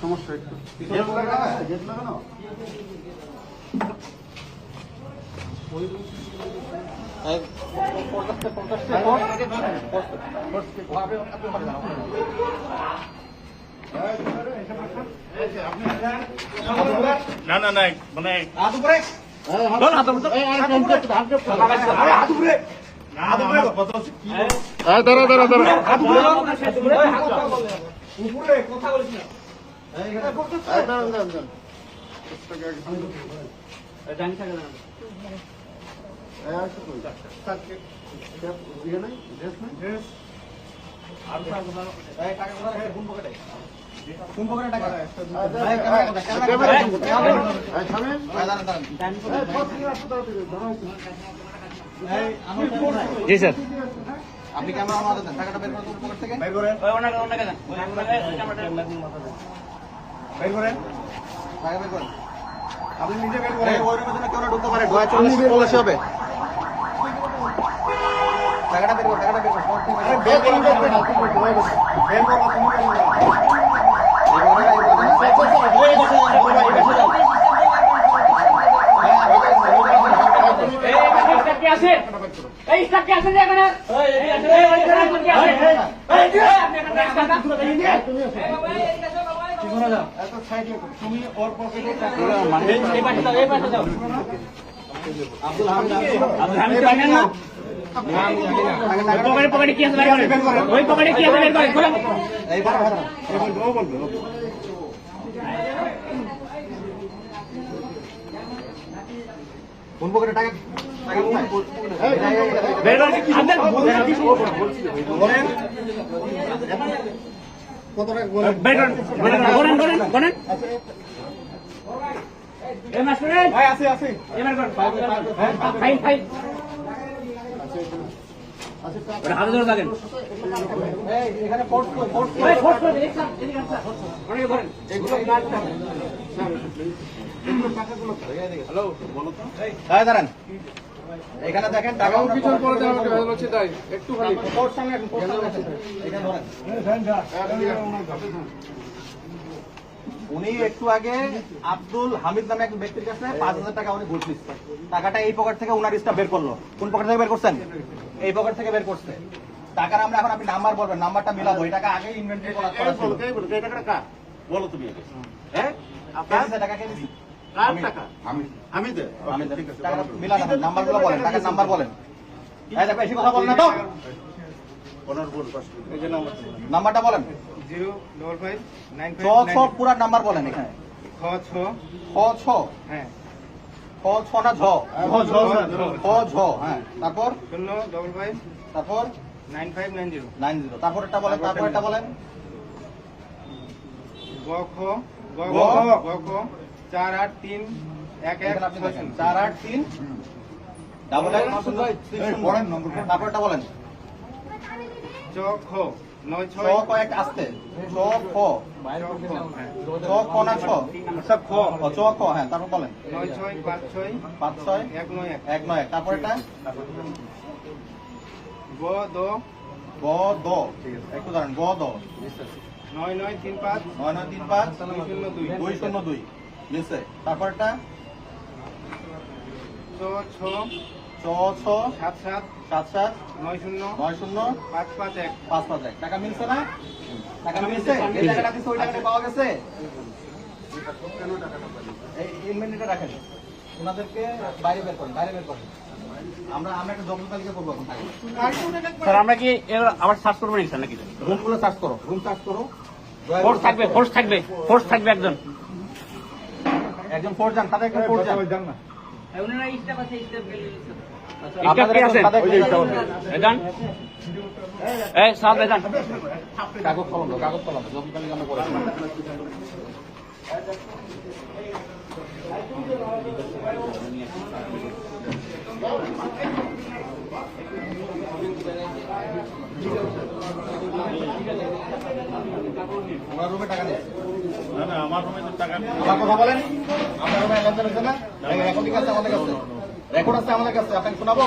সমস্যা একটু না না না মানে হ্যাঁ দাঁড়া দাঁড়া দাঁড়া কথা বলিস না। হ্যাঁ, দাঁড়ান দাঁড়ান দাঁড়ান এই, জি স্যার। আপনি ক্যামেরা আমাদের দেন? টাকাটা বের করে দেন পকেট থেকে? বের করে ওই, ওনাকে ওনাকে দেন। ওই, ওই, ক্যামেরাটা- বের করে টাকা বের করেন। আপনি নিজে বের করেন। ওই রুমের জন্য কেউ না ঢুকতে পারে ডোয়া চল্লিশ পলাশি হবে। টাকাটা বের কর টাকাটা বের কর। বের। করে বের করে বের করো তুমি ওর পকেটে পাশে যাও। আব্দুল হামিদ জানেন না? পকেটে পকেটে কি আছে। ওই পকেটে কি আছে বের করেন, খোলেন। এই ও বলবে কোন পকেটে টাকা টাকা করেন। আব্দুল, বলেন গনেন, গনেন। এই মাস্টার, ভাই আছে আছে এই বের করেন। ওনাকে ধরেন। এই, দাঁড়ান এখানে দেখেন টাকা পিছন পড়ে একটু খালি। সামনে রাখুন, ফোর্স সামনে এখানে। ধরেন। উনি একটু আগে আব্দুল হামিদ নামে এক ব্যক্তির কাছে পাঁচ হাজার টাকা উনি ঘুষ নিচ্ছে টাকাটা এই পকেট থেকে উনার স্টাফ বের করল। কোন পকেট থেকে বের করছেন? এই পকেট থেকে বের করছে। টাকার আমরা এখন আপনি নাম্বার বলবেন নাম্বারটা মিলাবো। এই টাকা আগেই ইনভেন্টরি করা। এই টাকাটা কার? বলো তুমি আগে। হ্যাঁ? টাকা কে দিছে? কার টাকা? আমি। আমি দে আমি টাকাটা মিলান নাম্বারগুলো বলেন টাকার নাম্বার বলেন। এই দেখো বেশি কথা বলেন না তো? ওনার বল পাশ এই যে নাম্বার নাম্বারটা বলেন। জিরো ডবল ফাইভ নাইন ছ ছ পুরা নাম্বার বলেন এখানে। ছ ছ। খ ছ। হ্যাঁ। খ ছ না ঝ? ছ ছ খ ঝ। হ্যাঁ। তারপর? শূন্য ডবল ফাইভ তারপর? Nine five nine zero nine zero তারপর একটা বলেন তারপর একটা বলেন। গ খ গ গ, খ খ চার আট তিন এক এক। চার আট তিন। ডাবল এক। তারপর বলেন। চ খ। ছ ছ ছ ছ খ হ্যাঁ তারপর বলেন। নয় ছয় পাঁচ ছয়। পাঁচ ছয়? এক নয় এক। এক নয় এক। তারপর এটা গ দ। গ দ। একটু দাঁড়ান। গ দ। নয় নয় তিন পাঁচ। নয় নয় তিন পাঁচ? শূন্য দুই। দুই শূন্য দুই। লিখছে তারপর এটা চ ছ। ছ ছ সাত সাত সাত সাত নয় শূন্য নয় শূন্য পাঁচ পাঁচ এক। পাঁচ পাঁচ এক টাকা মিলছে না? টাকা মিলছে? এই টাকাটা দিচ্ছে ওই টাকাটা পাওয়া গেছে? এই ইনভেন্টরিটা রাখেন। ওনাদেরকে বাইরে বের করেন বাইরে বের করেন। আমরা আমরা একটা জব্দ তালিকা করব এখন স্যার আমরা কি আবার সার্চ করব নাকি স্যার নাকি? রুমগুলো সার্চ করো রুম সার্চ করো। ফোর্স থাকবে ফোর্স থাকবে ফোর্স থাকবে একজন। একজন ফোর্স যান তাদের ফোর্স যান। যান না। এদান কাগজ কলম দাও, কাগজ কলম দাও, জব্দ তালিকা আমরা রুমে টাকা নেই? না না আমার রুমে তো টাকা নেই। আমার কথা বলেন। আপনার রুমে লেনদেন হচ্ছে না? এখন আছে আমাদের কাছে? রেকর্ড আছে আমাদের কাছে? আপনাকে শোনাবো?